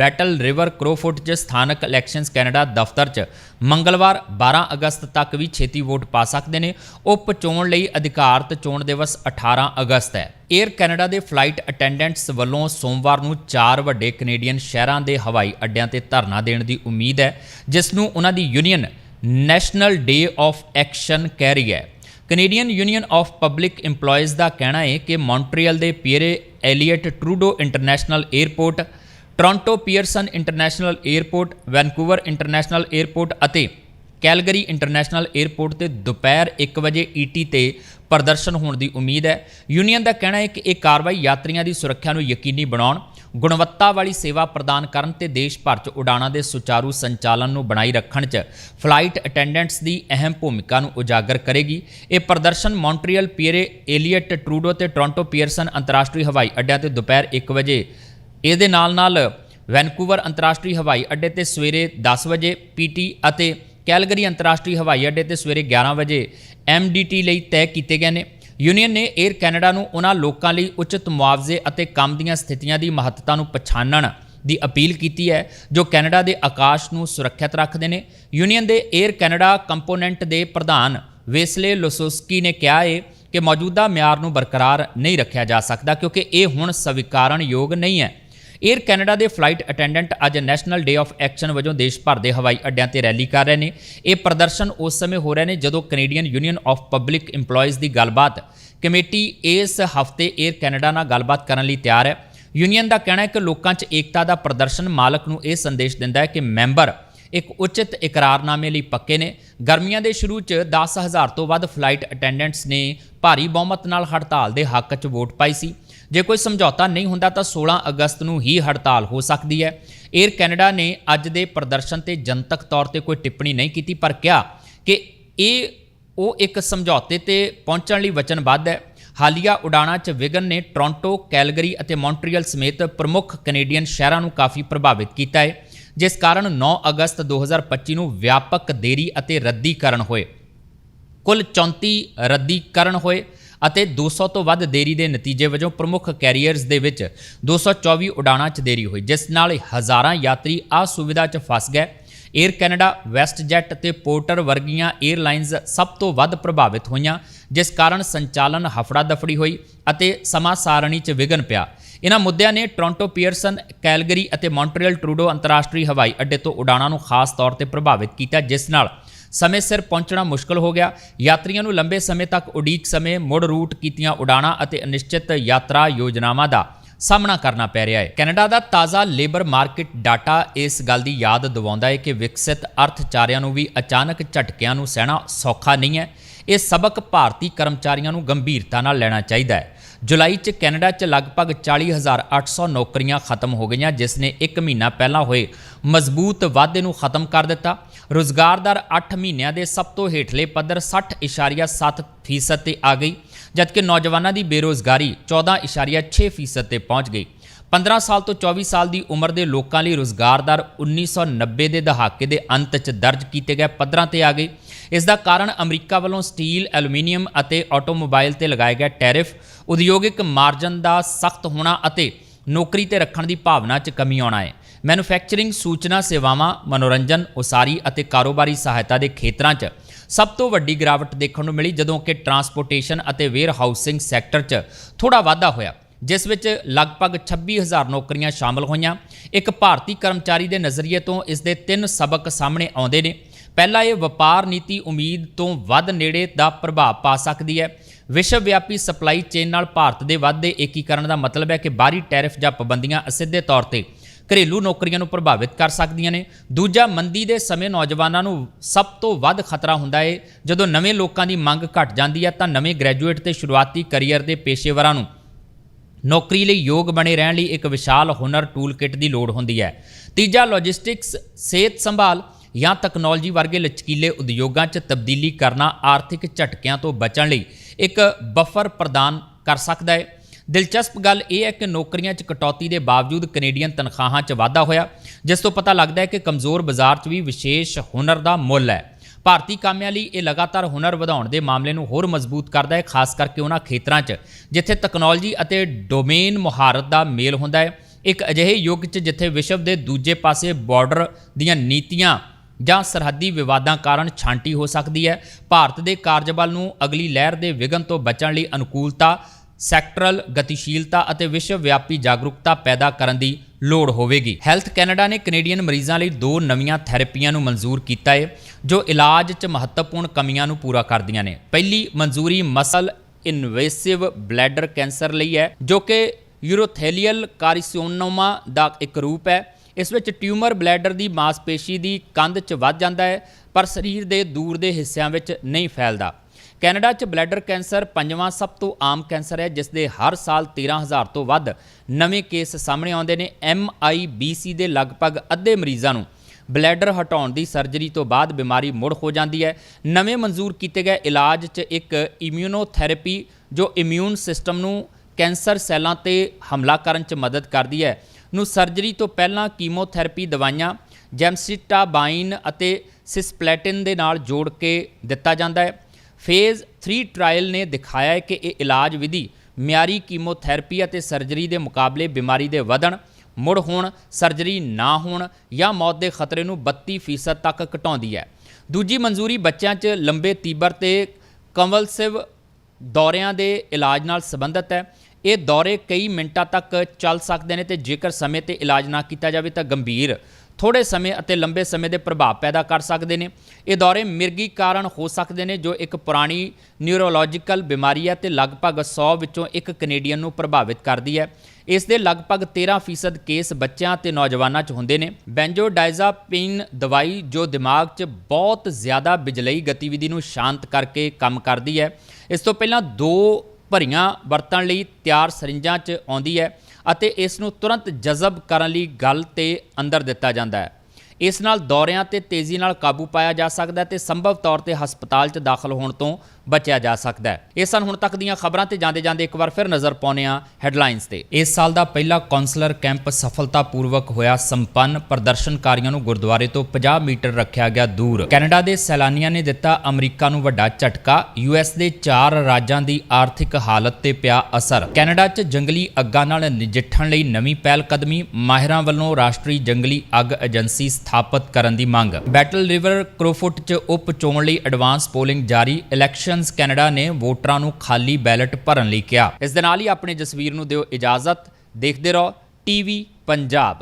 ਬੈਟਲ ਰਿਵਰ ਕਰੋਫੁੱਟ 'ਚ ਸਥਾਨਕ ਇਲੈਕਸ਼ਨਸ ਕੈਨੇਡਾ ਦਫ਼ਤਰ 'ਚ ਮੰਗਲਵਾਰ 12 ਅਗਸਤ ਤੱਕ ਵੀ ਛੇਤੀ ਵੋਟ ਪਾ ਸਕਦੇ ਨੇ। ਉਪ ਚੋਣ ਲਈ ਅਧਿਕਾਰਤ ਚੋਣ ਦਿਵਸ 18 ਅਗਸਤ ਹੈ। 에ਅਰ ਕੈਨੇਡਾ ਦੇ ਫਲਾਈਟ ਅਟੈਂਡੈਂਟਸ ਵੱਲੋਂ ਸੋਮਵਾਰ ਨੂੰ ਚਾਰ ਵੱਡੇ ਕੈਨੇਡੀਅਨ ਸ਼ਹਿਰਾਂ ਦੇ ਹਵਾਈ ਅੱਡਿਆਂ ਤੇ ਧਰਨਾ ਦੇਣ ਦੀ ਉਮੀਦ ਹੈ, ਜਿਸ ਨੂੰ ਉਹਨਾਂ ਦੀ union national day of action ਕਹਿ ਰਹੀ ਹੈ। Canadian union of public EMPLOYEES ਦਾ ਕਹਿਣਾ ਹੈ ਕਿ ਮੌਂਟਰੀਅਲ ਦੇ Pierre Elliott Trudeau international airport Toronto Pearson international airport Vancouver international airport ਅਤੇ ਕੈਲਗਰੀ ਇੰਟਰਨੈਸ਼ਨਲ 에ਅਰਪੋਰਟ ਤੇ ਦੁਪਹਿਰ 1 ਵਜੇ ਈਟੀ ਤੇ ਪ੍ਰਦਰਸ਼ਨ ਹੋਣ ਦੀ ਉਮੀਦ ਹੈ। ਯੂਨੀਅਨ ਦਾ ਕਹਿਣਾ ਹੈ ਕਿ ਇਹ ਕਾਰਵਾਈ ਯਾਤਰੀਆਂ ਦੀ ਸੁਰੱਖਿਆ ਨੂੰ ਯਕੀਨੀ ਬਣਾਉਣ, ਗੁਣਵੱਤਾ ਵਾਲੀ ਸੇਵਾ ਪ੍ਰਦਾਨ ਕਰਨ ਤੇ ਦੇਸ਼ ਭਰ 'ਚ ਉਡਾਣਾਂ ਦੇ ਸੁਚਾਰੂ ਸੰਚਾਲਨ ਨੂੰ ਬਣਾਈ ਰੱਖਣ 'ਚ ਫਲਾਈਟ ਅਟੈਂਡੈਂਟਸ ਦੀ ਅਹਿਮ ਭੂਮਿਕਾ ਨੂੰ ਉਜਾਗਰ ਕਰੇਗੀ। ਇਹ ਪ੍ਰਦਰਸ਼ਨ ਮੌਂਟਰੀਅਲ ਪੀਅਰੇ ਏਲੀਅਟ ਟਰੂਡੋ ਤੇ ਟੋਰਾਂਟੋ ਪੀਅਰਸਨ ਅੰਤਰਰਾਸ਼ਟਰੀ ਹਵਾਈ ਅੱਡਿਆਂ ਤੇ ਦੁਪਹਿਰ 1 ਵਜੇ ਇਹਦੇ ਨਾਲ ਨਾਲ ਵੈਨਕੂਵਰ ਅੰਤਰਰਾਸ਼ਟਰੀ ਹਵਾਈ ਅੱਡੇ ਤੇ ਸਵੇਰੇ 10 ਵਜੇ ਪੀਟੀ ਅਤੇ ਕੈਲਗਰੀ ਅੰਤਰਰਾਸ਼ਟਰੀ ਹਵਾਈ ਅੱਡੇ ਤੇ ਸਵੇਰੇ 11 ਵਜੇ ਐਮਡੀਟੀ ਲਈ ਤੈਅ ਕੀਤੇ ਗਏ ਨੇ। ਯੂਨੀਅਨ ਨੇ 에ਅਰ ਕੈਨੇਡਾ ਨੂੰ ਉਹਨਾਂ ਲੋਕਾਂ ਲਈ ਉਚਿਤ ਮੁਆਵਜ਼ੇ ਅਤੇ ਕੰਮ ਦੀਆਂ ਸਥਿਤੀਆਂ ਦੀ ਮਹੱਤਤਾ ਨੂੰ ਪਛਾਣਨ ਦੀ ਅਪੀਲ ਕੀਤੀ ਹੈ, ਜੋ ਕੈਨੇਡਾ ਦੇ ਆਕਾਸ਼ ਨੂੰ ਸੁਰੱਖਿਅਤ ਰੱਖਦੇ ਨੇ। ਯੂਨੀਅਨ ਦੇ 에ਅਰ ਕੈਨੇਡਾ ਕੰਪੋਨੈਂਟ ਦੇ ਪ੍ਰਧਾਨ ਵੇਸਲੇ ਲੋਸੋਸਕੀ ਨੇ ਕਿਹਾ ਹੈ ਕਿ ਮੌਜੂਦਾ ਮਿਆਰ ਨੂੰ ਬਰਕਰਾਰ ਨਹੀਂ ਰੱਖਿਆ ਜਾ ਸਕਦਾ, ਕਿਉਂਕਿ ਇਹ ਹੁਣ ਸਵੀਕਾਰਨਯੋਗ ਨਹੀਂ ਹੈ। 에ਅਰ ਕੈਨੇਡਾ ਦੇ ਫਲਾਈਟ ਅਟੈਂਡੈਂਟ ਅੱਜ ਨੈਸ਼ਨਲ ਡੇ ਆਫ ਐਕਸ਼ਨ ਵਜੋਂ ਦੇਸ਼ ਭਰ ਦੇ ਹਵਾਈ ਅੱਡਿਆਂ ਤੇ ਰੈਲੀ ਕਰ ਰਹੇ ਨੇ। ਇਹ ਪ੍ਰਦਰਸ਼ਨ ਉਸ ਸਮੇਂ ਹੋ ਰਹੇ ਨੇ ਜਦੋਂ Canadian union of public EMPLOYEES ਦੀ ਗੱਲਬਾਤ ਕਮੇਟੀ ਇਸ ਹਫ਼ਤੇ 에ਅਰ ਕੈਨੇਡਾ ਨਾਲ ਗੱਲਬਾਤ ਕਰਨ ਲਈ ਤਿਆਰ ਹੈ। ਯੂਨੀਅਨ ਦਾ ਕਹਿਣਾ ਹੈ ਕਿ ਲੋਕਾਂ 'ਚ ਏਕਤਾ ਦਾ ਪ੍ਰਦਰਸ਼ਨ ਮਾਲਕ ਨੂੰ ਇਹ ਸੰਦੇਸ਼ ਦਿੰਦਾ ਹੈ ਕਿ ਮੈਂਬਰ ਇੱਕ ਉਚਿਤ ਇਕਰਾਰਨਾਮੇ ਲਈ ਪੱਕੇ ਨੇ। ਗਰਮੀਆਂ ਦੇ ਸ਼ੁਰੂ 'ਚ 10000 ਤੋਂ ਵੱਧ ਫਲਾਈਟ ਅਟੈਂਡੈਂਟਸ ਨੇ ਭਾਰੀ ਬਹੁਮਤ ਨਾਲ ਹੜਤਾਲ ਦੇ ਹੱਕ 'ਚ ਵੋਟ ਪਾਈ ਸੀ। ਜੇ ਕੋਈ ਸਮਝੌਤਾ ਨਹੀਂ ਹੁੰਦਾ ਤਾਂ 16 ਅਗਸਤ ਨੂੰ ਹੀ ਹੜਤਾਲ ਹੋ ਸਕਦੀ ਹੈ। 에ਅਰ ਕੈਨੇਡਾ ਨੇ ਅੱਜ ਦੇ ਪ੍ਰਦਰਸ਼ਨ ਤੇ ਜਨਤਕ ਤੌਰ ਤੇ ਕੋਈ ਟਿੱਪਣੀ ਨਹੀਂ ਕੀਤੀ ਪਰ ਕਿਹਾ ਕਿ ਇਹ ਉਹ ਇੱਕ ਸਮਝੌਤੇ ਤੇ ਪਹੁੰਚਣ ਲਈ ਵਚਨਬੱਧ ਹੈ। ਹਾਲੀਆ ਉਡਾਣਾਂ 'ਚ ਵਿਗਨ ਨੇ ਟੋਰਾਂਟੋ, ਕੈਲਗਰੀ ਅਤੇ ਮੌਂਟਰੀਅਲ ਸਮੇਤ ਪ੍ਰਮੁੱਖ ਕੈਨੇਡੀਅਨ ਸ਼ਹਿਰਾਂ ਨੂੰ ਕਾਫੀ ਪ੍ਰਭਾਵਿਤ ਕੀਤਾ ਹੈ। ਜਿਸ ਕਾਰਨ 9 ਅਗਸਤ 2025 ਨੂੰ ਵਿਆਪਕ ਦੇਰੀ ਅਤੇ ਰੱਦੀਕਰਨ ਹੋਏ। ਕੁੱਲ 34 ਰੱਦੀਕਰਨ ਹੋਏ। ਅਤੇ 200 ਤੋਂ ਵੱਧ ਦੇਰੀ ਦੇ ਨਤੀਜੇ ਵਜੋਂ ਪ੍ਰਮੁੱਖ ਕੈਰੀਅਰਸ ਦੇ ਵਿੱਚ 224 ਉਡਾਣਾਂ 'ਚ ਦੇਰੀ ਹੋਈ, ਜਿਸ ਨਾਲ ਹਜ਼ਾਰਾਂ ਯਾਤਰੀ ਅਸੁਵਿਧਾ 'ਚ ਫਸ ਗਏ। 에ਅਰ ਕੈਨੇਡਾ ਵੈਸਟ ਜੈਟ ਤੇ ਪੋਰਟਰ ਵਰਗੀਆਂ 에ਅਰਲਾਈਨਸ ਸਭ ਤੋਂ ਵੱਧ ਪ੍ਰਭਾਵਿਤ ਹੋਈਆਂ, ਜਿਸ ਕਾਰਨ ਸੰਚਾਲਨ ਹਫੜਾ ਦਫੜੀ ਹੋਈ ਅਤੇ ਸਮਾਂ ਸਾਰਣੀ 'ਚ ਵਿਘਨ ਪਿਆ। ਇਹਨਾਂ ਮੁੱਦਿਆਂ ਨੇ ਟੋਰਾਂਟੋ ਪੀਅਰਸਨ ਕੈਲਗਰੀ ਅਤੇ ਮੌਂਟਰੀਅਲ ਟਰੂਡੋ ਅੰਤਰਰਾਸ਼ਟਰੀ ਹਵਾਈ ਅੱਡੇ ਤੋਂ ਉਡਾਣਾਂ ਨੂੰ ਖਾਸ ਤੌਰ ਤੇ ਪ੍ਰਭਾਵਿਤ ਕੀਤਾ, ਜਿਸ ਨਾਲ ਸਮੇਂ ਸਿਰ ਪਹੁੰਚਣਾ ਮੁਸ਼ਕਲ ਹੋ ਗਿਆ। ਯਾਤਰੀਆਂ ਨੂੰ ਲੰਬੇ ਸਮੇਂ ਤੱਕ ਉਡੀਕ ਸਮੇਂ ਮੁੜ ਰੂਟ ਕੀਤੀਆਂ ਉਡਾਣਾਂ ਅਤੇ ਅਨਿਸ਼ਚਿਤ ਯਾਤਰਾ ਯੋਜਨਾਵਾਂ ਦਾ ਸਾਹਮਣਾ ਕਰਨਾ ਪੈ ਰਿਹਾ ਹੈ। ਕੈਨੇਡਾ ਦਾ ਤਾਜ਼ਾ ਲੇਬਰ ਮਾਰਕੀਟ ਡਾਟਾ ਇਸ ਗੱਲ ਦੀ ਯਾਦ ਦਿਵਾਉਂਦਾ ਹੈ ਕਿ ਵਿਕਸਿਤ ਅਰਥਚਾਰਿਆਂ ਨੂੰ ਵੀ ਅਚਾਨਕ ਝਟਕਿਆਂ ਨੂੰ ਸਹਿਣਾ ਸੌਖਾ ਨਹੀਂ ਹੈ। ਇਹ ਸਬਕ ਭਾਰਤੀ ਕਰਮਚਾਰੀਆਂ ਨੂੰ ਗੰਭੀਰਤਾ ਨਾਲ ਲੈਣਾ ਚਾਹੀਦਾ ਹੈ। ਜੁਲਾਈ 'ਚ ਕੈਨੇਡਾ 'ਚ ਲਗਭਗ 40800 ਨੌਕਰੀਆਂ ਖਤਮ ਹੋ ਗਈਆਂ ਜਿਸ ਨੇ 1 ਮਹੀਨਾ ਪਹਿਲਾਂ ਹੋਏ ਮਜ਼ਬੂਤ ਵਾਧੇ ਨੂੰ ਖਤਮ ਕਰ ਦਿੱਤਾ। ਰੁਜ਼ਗਾਰ ਦਰ 8 ਮਹੀਨਿਆਂ ਦੇ ਸਭ ਤੋਂ ਹੇਠਲੇ ਪੱਧਰ 60.7% ਫੀਸਦ ਤੇ ਆ ਗਈ ਜਦਕਿ ਨੌਜਵਾਨਾਂ ਦੀ ਬੇਰੋਜ਼ਗਾਰੀ 14.6% ਫੀਸਦ ਤੇ ਪਹੁੰਚ ਗਈ। 15 ਸਾਲ ਤੋਂ 24 ਸਾਲ ਦੀ ਉਮਰ ਦੇ ਲੋਕਾਂ ਲਈ ਰੁਜ਼ਗਾਰ ਦਰ 1990 ਦੇ ਦਹਾਕੇ ਦੇ ਅੰਤ 'ਚ ਦਰਜ ਕੀਤੇ ਗਏ ਪੱਧਰਾਂ ਤੇ ਆ ਗਈ। ਇਸ ਦਾ ਕਾਰਨ ਅਮਰੀਕਾ ਵੱਲੋਂ ਸਟੀਲ, ਐਲੂਮੀਨੀਅਮ ਅਤੇ ਆਟੋਮੋਬਾਈਲ ਤੇ ਲਗਾਏ ਗਏ ਟੈਰਿਫ, ਉਦਯੋਗਿਕ ਮਾਰਜਨ ਦਾ ਸਖਤ ਹੋਣਾ ਅਤੇ ਨੌਕਰੀ ਤੇ ਰੱਖਣ ਦੀ ਭਾਵਨਾ 'ਚ ਕਮੀ ਆਉਣਾ ਹੈ। ਮੈਨੂਫੈਕਚਰਿੰਗ, ਸੂਚਨਾ ਸੇਵਾਵਾਂ, ਮਨੋਰੰਜਨ, ਉਸਾਰੀ ਅਤੇ ਕਾਰੋਬਾਰੀ ਸਹਾਇਤਾ ਦੇ ਖੇਤਰਾਂ 'ਚ ਸਭ ਤੋਂ ਵੱਡੀ ਗਿਰਾਵਟ ਦੇਖਣ ਨੂੰ ਮਿਲੀ ਜਦੋਂ ਕਿ ਟਰਾਂਸਪੋਰਟੇਸ਼ਨ ਅਤੇ ਵੇਅਰ ਹਾਊਸਿੰਗ ਸੈਕਟਰ 'ਚ ਥੋੜਾ ਵਾਧਾ ਹੋਇਆ ਜਿਸ ਵਿੱਚ ਲਗਭਗ 26000 ਨੌਕਰੀਆਂ ਸ਼ਾਮਲ ਹੋਈਆਂ। ਇੱਕ ਭਾਰਤੀ ਕਰਮਚਾਰੀ ਦੇ ਨਜ਼ਰੀਏ ਤੋਂ ਇਸ ਦੇ ਤਿੰਨ ਸਬਕ ਸਾਹਮਣੇ ਆਉਂਦੇ ਨੇ। ਪਹਿਲਾ ਇਹ ਵਪਾਰ ਨੀਤੀ ਉਮੀਦ ਤੋਂ ਵੱਧ ਨੇੜੇ ਦਾ ਪ੍ਰਭਾਵ ਪਾ ਸਕਦੀ ਹੈ। ਵਿਸ਼ਵ ਵਿਆਪੀ ਸਪਲਾਈ ਚੇਨ ਨਾਲ ਭਾਰਤ ਦੇ ਵੱਧਦੇ ਏਕੀਕਰਨ ਦਾ ਮਤਲਬ ਹੈ ਕਿ ਬਾਹਰੀ ਟੈਰਿਫ ਜਾਂ ਪਾਬੰਦੀਆਂ ਅਸਿੱਧੇ ਤੌਰ ਤੇ ਘਰੇਲੂ ਨੌਕਰੀਆਂ ਨੂੰ ਪ੍ਰਭਾਵਿਤ ਕਰ ਸਕਦੀਆਂ ਨੇ। ਦੂਜਾ, ਮੰਦੀ ਦੇ ਸਮੇਂ ਨੌਜਵਾਨਾਂ ਨੂੰ ਸਭ ਤੋਂ ਵੱਧ ਖਤਰਾ ਹੁੰਦਾ ਹੈ ਜਦੋਂ ਨਵੇਂ ਲੋਕਾਂ ਦੀ ਮੰਗ ਘਟ ਜਾਂਦੀ ਹੈ ਤਾਂ ਨਵੇਂ ਗ੍ਰੈਜੂਏਟ ਤੇ ਸ਼ੁਰੂਆਤੀ ਕੈਰੀਅਰ ਦੇ ਪੇਸ਼ੇਵਰਾਂ ਨੂੰ ਨੌਕਰੀ ਲਈ ਯੋਗ ਬਣੇ ਰਹਿਣ ਲਈ ਇੱਕ ਵਿਸ਼ਾਲ ਹੁਨਰ ਟੂਲ ਕਿਟ ਦੀ ਲੋੜ ਹੁੰਦੀ ਹੈ। ਤੀਜਾ, ਲੌਜਿਸਟਿਕਸ, ਸਿਹਤ ਸੰਭਾਲ ਜਾਂ ਤਕਨਾਲੋਜੀ ਵਰਗੇ ਲਚਕੀਲੇ ਉਦਯੋਗਾਂ 'ਚ ਤਬਦੀਲੀ ਕਰਨਾ ਆਰਥਿਕ ਝਟਕਿਆਂ ਤੋਂ ਬਚਣ ਲਈ ਇੱਕ ਬਫਰ ਪ੍ਰਦਾਨ ਕਰ ਸਕਦਾ ਹੈ। ਦਿਲਚਸਪ ਗੱਲ ਇਹ ਹੈ ਕਿ ਨੌਕਰੀਆਂ 'ਚ ਕਟੌਤੀ ਦੇ ਬਾਵਜੂਦ ਕੈਨੇਡੀਅਨ ਤਨਖਾਹਾਂ 'ਚ ਵਾਧਾ ਹੋਇਆ, ਜਿਸ ਤੋਂ ਪਤਾ ਲੱਗਦਾ ਹੈ ਕਿ ਕਮਜ਼ੋਰ ਬਾਜ਼ਾਰ 'ਚ ਵੀ ਵਿਸ਼ੇਸ਼ ਹੁਨਰ ਦਾ ਮੁੱਲ ਹੈ। ਭਾਰਤੀ ਕਾਮਿਆਂ ਲਈ ਇਹ ਲਗਾਤਾਰ ਹੁਨਰ ਵਧਾਉਣ ਦੇ ਮਾਮਲੇ ਨੂੰ ਹੋਰ ਮਜ਼ਬੂਤ ਕਰਦਾ ਹੈ, ਖਾਸ ਕਰਕੇ ਉਹਨਾਂ ਖੇਤਰਾਂ 'ਚ, ਜਿੱਥੇ ਤਕਨਾਲੋਜੀ ਅਤੇ ਡੋਮੇਨ ਮੁਹਾਰਤ ਦਾ ਮੇਲ ਹੁੰਦਾ ਹੈ। ਇੱਕ ਅਜਿਹੇ ਯੁੱਗ 'ਚ ਜਿੱਥੇ ਵਿਸ਼ਵ ਦੇ ਦੂਜੇ ਪਾਸੇ ਬਾਰਡਰ ਦੀਆਂ ਨੀਤੀਆਂ ਜਾਂ ਸਰਹੱਦੀ ਵਿਵਾਦਾਂ ਕਾਰਨ ਛਾਂਟੀ ਹੋ ਸਕਦੀ ਹੈ। ਭਾਰਤ ਦੇ ਕਾਰਜਬਲ ਨੂੰ ਅਗਲੀ ਲਹਿਰ ਦੇ ਵਿਘਨ ਤੋਂ ਬਚਣ ਲਈ ਅਨੁਕੂਲਤਾ, ਸੈਕਟਰਲ ਗਤੀਸ਼ੀਲਤਾ ਅਤੇ ਵਿਸ਼ਵ ਵਿਆਪੀ ਜਾਗਰੂਕਤਾ ਪੈਦਾ ਕਰਨ ਦੀ ਲੋੜ ਹੋਵੇਗੀ। ਹੈਲਥ ਕੈਨੇਡਾ ਨੇ ਕੈਨੇਡੀਅਨ ਮਰੀਜ਼ਾਂ ਲਈ ਦੋ ਨਵੀਆਂ ਥੈਰੇਪੀਆਂ ਨੂੰ ਮਨਜ਼ੂਰ ਕੀਤਾ ਹੈ ਜੋ ਇਲਾਜ 'ਚ ਮਹੱਤਵਪੂਰਨ ਕਮੀਆਂ ਨੂੰ ਪੂਰਾ ਕਰਦੀਆਂ ਨੇ। ਪਹਿਲੀ ਮਨਜ਼ੂਰੀ ਮਸਲ ਇਨਵੇਸਿਵ ਬਲੈਡਰ ਕੈਂਸਰ ਲਈ ਹੈ, ਜੋ ਕਿ ਯੂਰੋਥੈਲੀਅਲ ਕਾਰਸਿਨੋਮਾ ਦਾ ਇੱਕ ਰੂਪ ਹੈ। ਇਸ ਵਿੱਚ ਟਿਊਮਰ ਬਲੈਡਰ ਦੀ ਮਾਸਪੇਸ਼ੀ ਦੀ ਕੰਧ 'ਚ ਵੱਧ ਜਾਂਦਾ ਹੈ, ਪਰ ਸਰੀਰ ਦੇ ਦੂਰ ਦੇ ਹਿੱਸਿਆਂ ਵਿੱਚ ਨਹੀਂ ਫੈਲਦਾ। ਕੈਨੇਡਾ 'ਚ ਬਲੈਡਰ ਕੈਂਸਰ ਪੰਜਵਾਂ ਸਭ ਤੋਂ ਆਮ ਕੈਂਸਰ ਹੈ, ਜਿਸ ਦੇ ਹਰ ਸਾਲ 13000 ਤੋਂ ਵੱਧ ਨਵੇਂ ਕੇਸ ਸਾਹਮਣੇ ਆਉਂਦੇ ਨੇ MIBC ਦੇ ਲਗਭਗ ਅੱਧੇ ਮਰੀਜ਼ਾਂ ਨੂੰ। ਬਲੈਡਰ ਹਟਾਉਣ ਦੀ ਸਰਜਰੀ ਤੋਂ ਬਾਅਦ ਬਿਮਾਰੀ ਮੁੜ ਹੋ ਜਾਂਦੀ ਹੈ। ਨਵੇਂ ਮਨਜ਼ੂਰ ਕੀਤੇ ਗਏ ਇਲਾਜ 'ਚ ਇੱਕ ਇਮਿਊਨੋਥੈਰੇਪੀ, ਜੋ ਇਮਿਊਨ ਸਿਸਟਮ ਨੂੰ ਕੈਂਸਰ ਸੈੱਲਾਂ ਤੇ ਹਮਲਾ ਕਰਨ 'ਚ ਮਦਦ ਕਰਦੀ ਹੈ। ਨੂੰ ਸਰਜਰੀ ਤੋਂ ਪਹਿਲਾਂ ਕੀਮੋਥੈਰੇਪੀ ਦਵਾਈਆਂ, ਜੈਮਸਿਟਾਬਾਈਨ ਅਤੇ ਸਿਸਪਲੈਟਿਨ ਦੇ ਨਾਲ ਜੋੜ ਕੇ ਦਿੱਤਾ ਜਾਂਦਾ ਹੈ। ਫੇਜ਼ 3 ਟ੍ਰਾਇਲ ਨੇ ਦਿਖਾਇਆ ਹੈ ਕਿ ਇਹ ਇਲਾਜ ਵਿਧੀ ਮਿਆਰੀ ਕੀਮੋਥੈਰੇਪੀ ਅਤੇ ਸਰਜਰੀ ਦੇ ਮੁਕਾਬਲੇ ਬਿਮਾਰੀ ਦੇ ਵਧਣ, ਮੁੜ ਹੋਣ, ਸਰਜਰੀ ਨਾ ਹੋਣ ਜਾਂ ਮੌਤ ਦੇ ਖਤਰੇ ਨੂੰ 32% ਤੱਕ ਘਟਾਉਂਦੀ ਹੈ। ਦੂਜੀ ਮਨਜ਼ੂਰੀ ਬੱਚਿਆਂ 'ਚ ਲੰਬੇ ਤੀਬਰ ਤੇ ਕੰਵਲਸਿਵ ਦੌਰਿਆਂ ਦੇ ਇਲਾਜ ਨਾਲ ਸੰਬੰਧਿਤ ਹੈ। ਇਹ ਦੌਰੇ ਕਈ ਮਿੰਟਾਂ ਤੱਕ ਚੱਲ ਸਕਦੇ ਨੇ ਤੇ ਜੇਕਰ ਸਮੇਂ ਤੇ ਇਲਾਜ ਨਾ ਕੀਤਾ ਜਾਵੇ ਤਾਂ ਗੰਭੀਰ ਥੋੜੇ ਸਮੇਂ ਅਤੇ ਲੰਬੇ ਸਮੇਂ ਦੇ ਪ੍ਰਭਾਵ ਪੈਦਾ ਕਰ ਸਕਦੇ ਨੇ। ਇਹ ਦੌਰੇ ਮਿਰਗੀ ਕਾਰਨ ਹੋ ਸਕਦੇ ਨੇ ਜੋ ਇੱਕ ਪੁਰਾਣੀ ਨਿਊਰੋਲੋਜੀਕਲ ਬਿਮਾਰੀ ਹੈ ਤੇ ਲਗਭਗ 100 ਵਿੱਚੋਂ ਇੱਕ ਕੈਨੇਡੀਅਨ ਨੂੰ ਪ੍ਰਭਾਵਿਤ ਕਰਦੀ ਹੈ। ਇਸ ਦੇ ਲਗਭਗ 13% ਕੇਸ ਬੱਚਿਆਂ ਤੇ ਨੌਜਵਾਨਾਂ 'ਚ ਹੁੰਦੇ ਨੇ। ਬੈਂਜੋਡਾਈਜ਼ਾਪੀਨ ਦਵਾਈ ਜੋ ਦਿਮਾਗ 'ਚ ਬਹੁਤ ਜ਼ਿਆਦਾ ਬਿਜਲਈ ਗਤੀਵਿਧੀ ਨੂੰ ਸ਼ਾਂਤ ਕਰਕੇ ਕੰਮ ਕਰਦੀ ਹੈ। ਇਸ ਤੋਂ ਪਹਿਲਾਂ ਦੋ ਭਰੀਆਂ ਵਰਤਣ ਲਈ ਤਿਆਰ ਸਰਿੰਜਾਂ 'ਚ ਆਉਂਦੀ ਹੈ ਅਤੇ ਇਸ ਨੂੰ ਤੁਰੰਤ ਜਜ਼ਬ ਕਰਨ ਲਈ ਗਲ ਤੇ ਅੰਦਰ ਦਿੱਤਾ ਜਾਂਦਾ ਹੈ। ਇਸ ਨਾਲ ਦੌਰਿਆਂ ਤੇ ਤੇਜ਼ੀ ਨਾਲ ਕਾਬੂ ਪਾਇਆ ਜਾ ਸਕਦਾ ਹੈ ਤੇ ਸੰਭਵ ਤੌਰ ਤੇ ਹਸਪਤਾਲ 'ਚ ਦਾਖਲ ਹੋਣ ਤੋਂ ਬਚਿਆ ਜਾ ਸਕਦਾ ਹੈ। ਇਹ ਸਨ ਹੁਣ ਤੱਕ ਦੀਆਂ ਖਬਰਾਂ ਤੇ ਜਾਂਦੇ ਜਾਂਦੇ ਇੱਕ ਵਾਰ ਫਿਰ ਨਜ਼ਰ ਪਾਉਂਦੇ ਹਾਂ ਹੈਡਲਾਈਨਸ ਤੇ। ਇਸ ਸਾਲ ਦਾ ਪਹਿਲਾ ਕਾਉਂਸਲਰ ਕੈਂਪ ਸਫਲਤਾਪੂਰਵਕ ਹੋਇਆ। ਸੰਪੰਨ ਪ੍ਰਦਰਸ਼ਨਕਾਰੀਆਂ ਨੂੰ ਗੁਰਦੁਆਰੇ ਤੋਂ 50 ਮੀਟਰ ਰੱਖਿਆ ਗਿਆ ਦੂਰ। ਕੈਨੇਡਾ ਦੇ ਸੈਲਾਨੀਆਂ ਨੇ ਦਿੱਤਾ ਅਮਰੀਕਾ ਨੂੰ ਵੱਡਾ ਝਟਕਾ। ਯੂਐਸ ਦੇ ਚਾਰ ਰਾਜਾਂ ਦੀ ਆਰਥਿਕ ਹਾਲਤ ਤੇ ਪਿਆ ਅਸਰ। ਕੈਨੇਡਾ 'ਚ ਜੰਗਲੀ ਅੱਗਾਂ ਨਾਲ ਨਜਿੱਠਣ ਲਈ ਨਵੀਂ ਪਹਿਲ ਕਦਮੀ ਮਾਹਿਰਾਂ ਵੱਲੋਂ ਰਾਸ਼ਟਰੀ ਜੰਗਲੀ ਅੱਗ ਏਜੰਸੀ ਸਥਾਪਿਤ ਕਰਨ ਦੀ ਮੰਗ। ਬੈਟਲ ਰਿਵਰ ਕਰੋਫੁੱਟ 'ਚ ਉਪ ਚੋਣ ਲਈ ਐਡਵਾਂਸ ਪੋਲਿੰਗ ਜਾਰੀ। ਇਲੈਕਸ਼ਨ ਇਲੈਕਸ਼ਨਸ ਕੈਨੇਡਾ ਨੇ ਵੋਟਰਾਂ ਨੂੰ ਖਾਲੀ ਬੈਲਟ ਭਰਨ ਲਈ ਕਿਹਾ। ਇਸ ਦੇ ਨਾਲ ਹੀ ਆਪਣੇ ਜਸਵੀਰ ਨੂੰ ਦਿਓ ਇਜਾਜ਼ਤ। ਦੇਖਦੇ ਰਹੋ, ਟੀਵੀ ਪੰਜਾਬ।